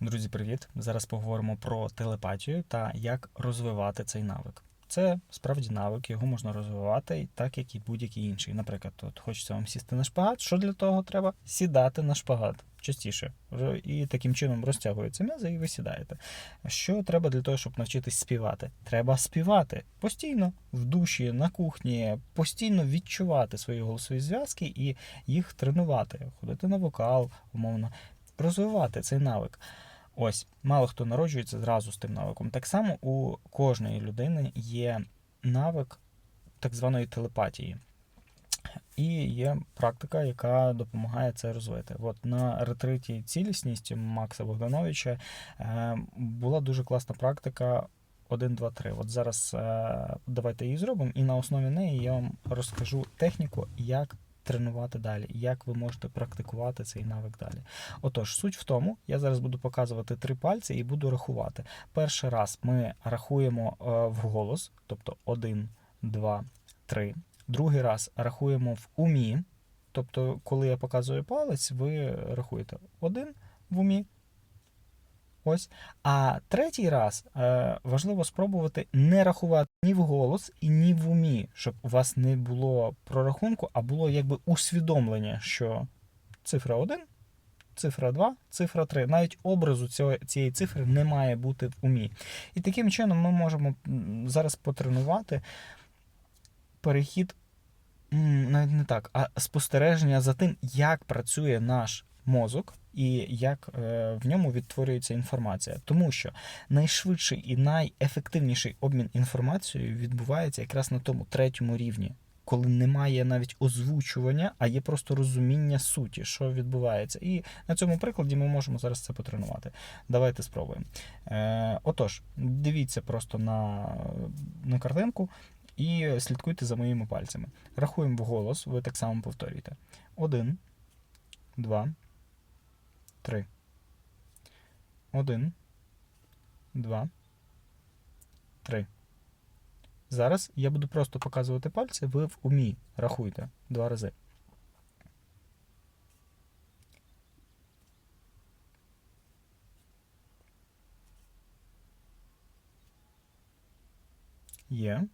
Друзі, привіт! Зараз поговоримо про телепатію та як розвивати цей навик. Це справді навик, його можна розвивати так, як і будь-який інший. Наприклад, от хочеться вам сісти на шпагат. Що для того треба? Сідати на шпагат частіше. І таким чином розтягується м'язи, і ви сідаєте. Що треба для того, щоб навчитись співати? Треба співати постійно в душі, на кухні, постійно відчувати свої голосові зв'язки і їх тренувати, ходити на вокал, умовно, розвивати цей навик. Ось, мало хто народжується зразу з тим навиком. Так само у кожної людини є навик так званої телепатії. І є практика, яка допомагає це розвити. От на ретриті цілісність Макса Богдановича е, була дуже класна практика 1, 2, 3. От зараз е, давайте її зробимо, і на основі неї я вам розкажу техніку, як тренувати далі, як ви можете практикувати цей навик далі. Отож, суть в тому, я зараз буду показувати три пальці і буду рахувати. Перший раз ми рахуємо е, вголос, тобто 1, 2, 3. Другий раз рахуємо в умі. Тобто, коли я показую палець, ви рахуєте один в умі. Ось. А третій раз е, важливо спробувати не рахувати ні в голос і ні в умі, щоб у вас не було прорахунку, а було якби усвідомлення, що цифра 1, цифра 2, цифра 3. Навіть образу цього, цієї цифри не має бути в умі. І таким чином ми можемо зараз потренувати перехід, навіть не так, а спостереження за тим, як працює наш мозок і як е, в ньому відтворюється інформація. Тому що найшвидший і найефективніший обмін інформацією відбувається якраз на тому третьому рівні. Коли немає навіть озвучування, а є просто розуміння суті, що відбувається. І на цьому прикладі ми можемо зараз це потренувати. Давайте спробуємо. Е, Отож, дивіться просто на, на картинку і слідкуйте за моїми пальцями. Рахуємо в голос, ви так само повторюєте. Один, два. Три. Один. Два. Три. Зараз я буду просто показувати пальці, ви в умі рахуйте два рази. Є.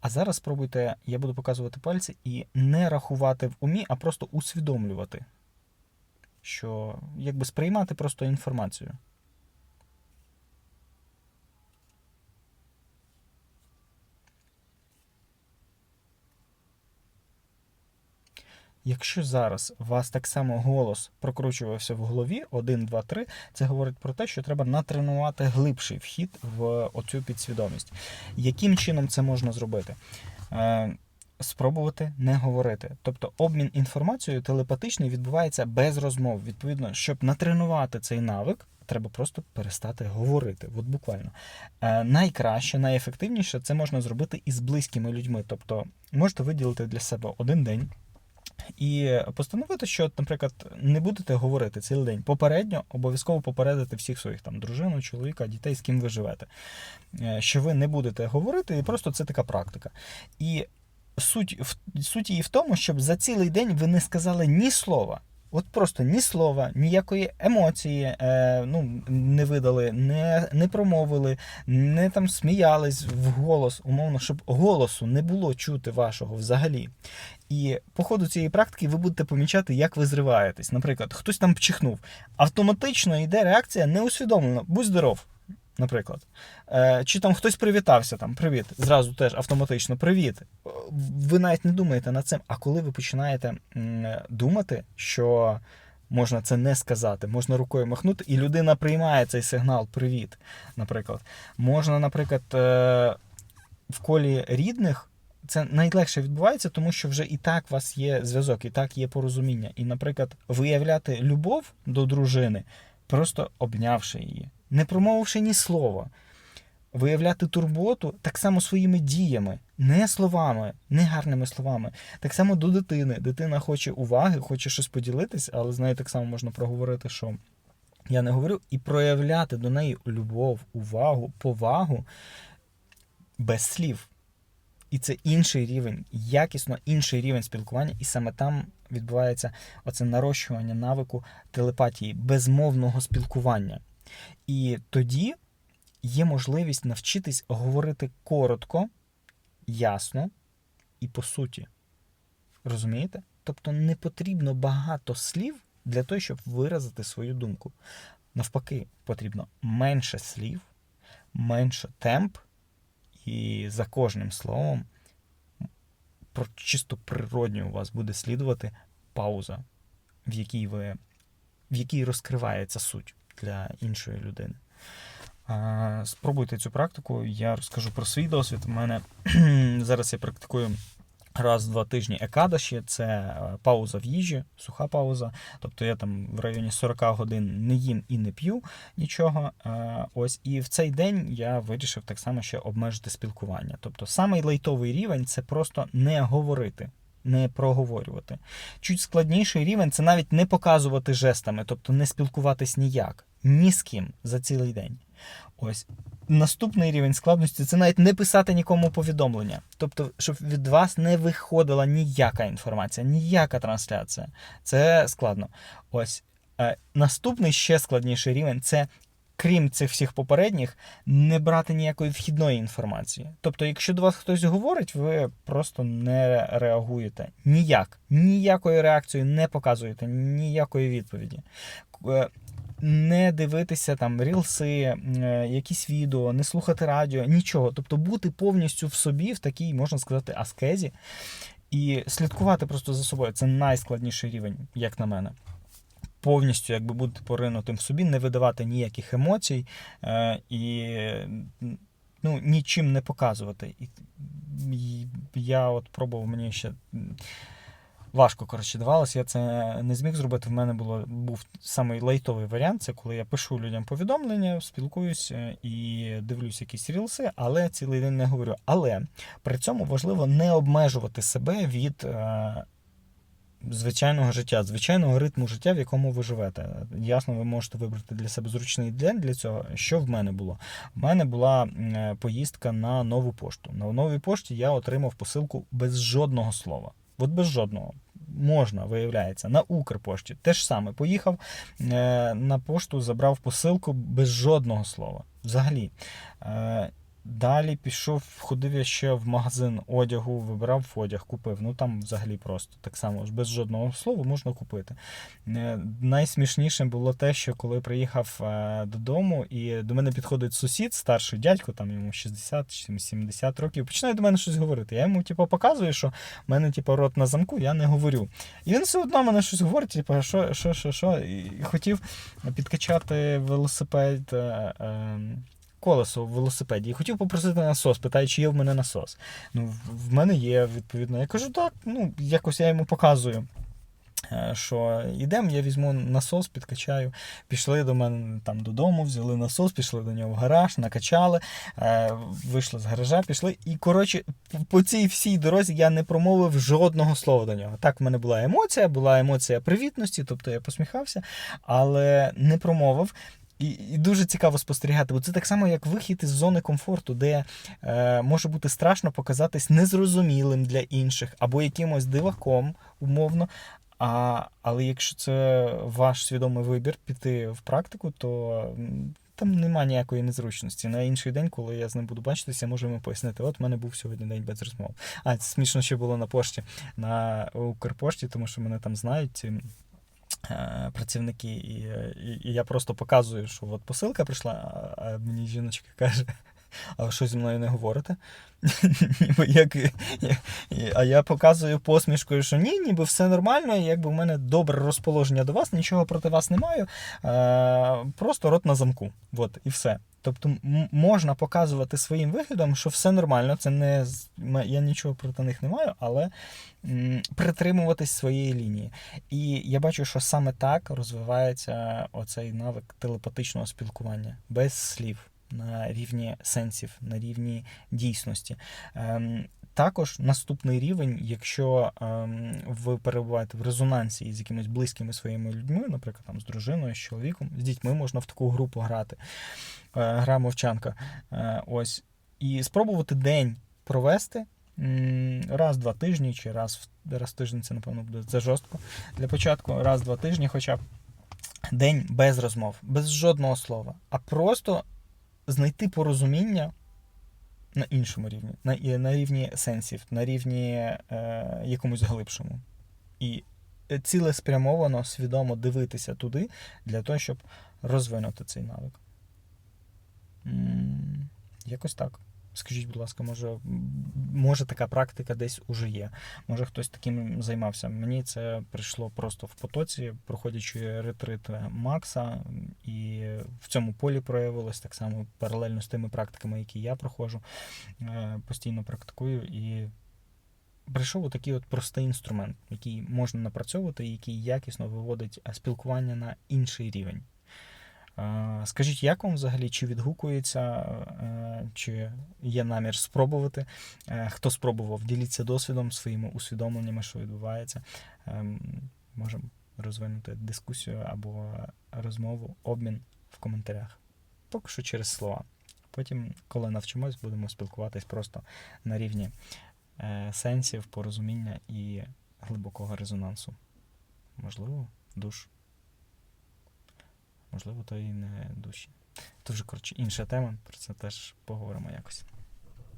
А зараз спробуйте, я буду показувати пальці і не рахувати в умі, а просто усвідомлювати що якби сприймати просто інформацію. Якщо зараз у вас так само голос прокручувався в голові 1, 2, 3, це говорить про те, що треба натренувати глибший вхід в оцю підсвідомість. Яким чином це можна зробити? Спробувати не говорити. Тобто обмін інформацією телепатичний відбувається без розмов. Відповідно, щоб натренувати цей навик, треба просто перестати говорити. От буквально. Е, найкраще, найефективніше це можна зробити із близькими людьми. Тобто можете виділити для себе один день. І постановити, що, наприклад, не будете говорити цілий день. Попередньо обов'язково попередити всіх своїх там дружину, чоловіка, дітей, з ким ви живете. Е, що ви не будете говорити, і просто це така практика. І суть суть її в тому, щоб за цілий день ви не сказали ні слова. От просто ні слова, ніякої емоції е, ну, не видали, не не промовили, не там сміялись в голос, умовно, щоб голосу не було чути вашого взагалі. І по ходу цієї практики ви будете помічати, як ви зриваєтесь. Наприклад, хтось там пчихнув. Автоматично йде реакція неусвідомлена. Будь здоров наприклад. Е, Чи там хтось привітався, там, привіт, зразу теж автоматично привіт. Ви навіть не думаєте над цим. А коли ви починаєте думати, що можна це не сказати, можна рукою махнути, і людина приймає цей сигнал Привіт. наприклад. Можна, наприклад, е, в колі рідних. Це найлегше відбувається, тому що вже і так у вас є зв'язок, і так є порозуміння. І, наприклад, виявляти любов до дружини, просто обнявши її не промовивши ні слова, виявляти турботу так само своїми діями, не словами, не гарними словами. Так само до дитини. Дитина хоче уваги, хоче щось поділитись, але з нею так само можна проговорити, що я не говорю, і проявляти до неї любов, увагу, повагу без слів. І це інший рівень, якісно інший рівень спілкування, і саме там відбувається оце нарощування навику телепатії, безмовного спілкування. І тоді є можливість навчитись говорити коротко, ясно і по суті. Розумієте? Тобто не потрібно багато слів для того, щоб виразити свою думку. Навпаки, потрібно менше слів, менше темп, і за кожним словом чисто природньо у вас буде слідувати пауза, в якій ви в якій розкривається суть для іншої людини. Спробуйте цю практику. Я розкажу про свій досвід. У мене зараз я практикую раз в два тижні екадаші, це е, пауза в їжі, суха пауза. Тобто я там в районі 40 годин не їм і не п'ю нічого. Е, ось і в цей день я вирішив так само ще обмежити спілкування. Тобто самий лайтовий рівень це просто не говорити. Не проговорювати. Чуть складніший рівень це навіть не показувати жестами, тобто не спілкуватись ніяк, ні з ким за цілий день. Ось наступний рівень складності це навіть не писати нікому повідомлення. Тобто, щоб від вас не виходила ніяка інформація, ніяка трансляція. Це складно. Ось е, наступний ще складніший рівень це. Крім цих всіх попередніх, не брати ніякої вхідної інформації. Тобто, якщо до вас хтось говорить, ви просто не реагуєте ніяк, ніякої реакції не показуєте, ніякої відповіді. Е, не дивитися там рілси, е, якісь відео, не слухати радіо, нічого. Тобто бути повністю в собі, в такій, можна сказати, аскезі, і слідкувати просто за собою. Це найскладніший рівень, як на мене. Повністю якби бути поринутим в собі, не видавати ніяких емоцій е, і ну, нічим не показувати. І, Я от пробував мені ще важко коротше, давалося. Я це не зміг зробити. В мене було був самий лайтовий варіант. Це коли я пишу людям повідомлення, спілкуюся і дивлюсь якісь рілси, але цілий день не говорю. Але при цьому важливо не обмежувати себе від. Е, звичайного життя, звичайного ритму життя, в якому ви живете. Ясно, ви можете вибрати для себе зручний день для цього. Що в мене було? У мене була е, поїздка на нову пошту. На новій пошті я отримав посилку без жодного слова. От без жодного. Можна, виявляється, на Укрпошті. Те ж саме. Поїхав е, на пошту, забрав посилку без жодного слова. Взагалі. Далі пішов, ходив я ще в магазин одягу, вибирав одяг, купив. Ну там взагалі просто так само без жодного слова можна купити. Е, найсмішнішим було те, що коли приїхав е, додому, і до мене підходить сусід, старший дядько, там йому 60 70 років, починає до мене щось говорити. Я йому типу, показую, що в мене типу, рот на замку, я не говорю. І він все одно мене щось говорить, типу, що, що, що, що. І хотів підкачати велосипед. Е, колесо в велосипеді і хотів попросити насос, питає, чи є в мене насос. Ну, в мене є, відповідно. Я кажу, так, ну, якось я йому показую. Е, що йдемо, я візьму насос, підкачаю. Пішли до мене там додому, взяли насос, пішли до нього в гараж, накачали, е, вийшли з гаража, пішли. І, коротше, по цій всій дорозі я не промовив жодного слова до нього. Так, в мене була емоція, була емоція привітності, тобто я посміхався, але не промовив. І і дуже цікаво спостерігати, бо це так само, як вихід із зони комфорту, де е, може бути страшно показатись незрозумілим для інших або якимось диваком, умовно. А, Але якщо це ваш свідомий вибір піти в практику, то там немає ніякої незручності. На інший день, коли я з ним буду бачитися, можу йому пояснити, от в мене був сьогодні день без розмов. А це смішно, що було на пошті на Укрпошті, тому що мене там знають. Е, працівники, і, і і, я просто показую, що от посилка прийшла, а мені жіночка каже, а ви що зі мною не говорите? як, А я показую посмішкою, що ні, ніби все нормально, якби в мене добре розположення до вас, нічого проти вас не маю, е, просто рот на замку. От, і все. Тобто можна показувати своїм виглядом, що все нормально, це не я нічого проти них не маю, але м, притримуватись своєї лінії. І я бачу, що саме так розвивається оцей навик телепатичного спілкування без слів на рівні сенсів, на рівні дійсності. Ем, також наступний рівень, якщо ем, ви перебуваєте в резонансі з якимись близькими своїми людьми, наприклад, там з дружиною, з чоловіком, з дітьми можна в таку групу грати, е, гра мовчанка. Е, ось, І спробувати день провести. Раз два тижні, чи раз в раз в тиждень це, напевно, буде це жорстко. Для початку раз-два тижні, хоча б день без розмов, без жодного слова, а просто знайти порозуміння на іншому рівні, на, на рівні сенсів, на рівні е, якомусь глибшому. І е, цілеспрямовано, свідомо дивитися туди для того, щоб розвинути цей навик. Якось так. Скажіть, будь ласка, може, може така практика десь уже є. Може хтось таким займався. Мені це прийшло просто в потоці, проходячи ретрит Макса, і в цьому полі проявилось так само паралельно з тими практиками, які я проходжу, е, постійно практикую. І прийшов такий от простий інструмент, який можна напрацьовувати, який якісно виводить е, спілкування на інший рівень. Скажіть, як вам взагалі, чи відгукується, е, чи є намір спробувати? Е, Хто спробував, діліться досвідом, своїми усвідомленнями, що відбувається. Ем, Можемо розвинути дискусію або розмову, обмін в коментарях. Поки що через слова. Потім, коли навчимось, будемо спілкуватись просто на рівні е, сенсів, порозуміння і глибокого резонансу. Можливо, душ. Можливо, то і не душі. Це коротше інша тема, про це теж поговоримо якось.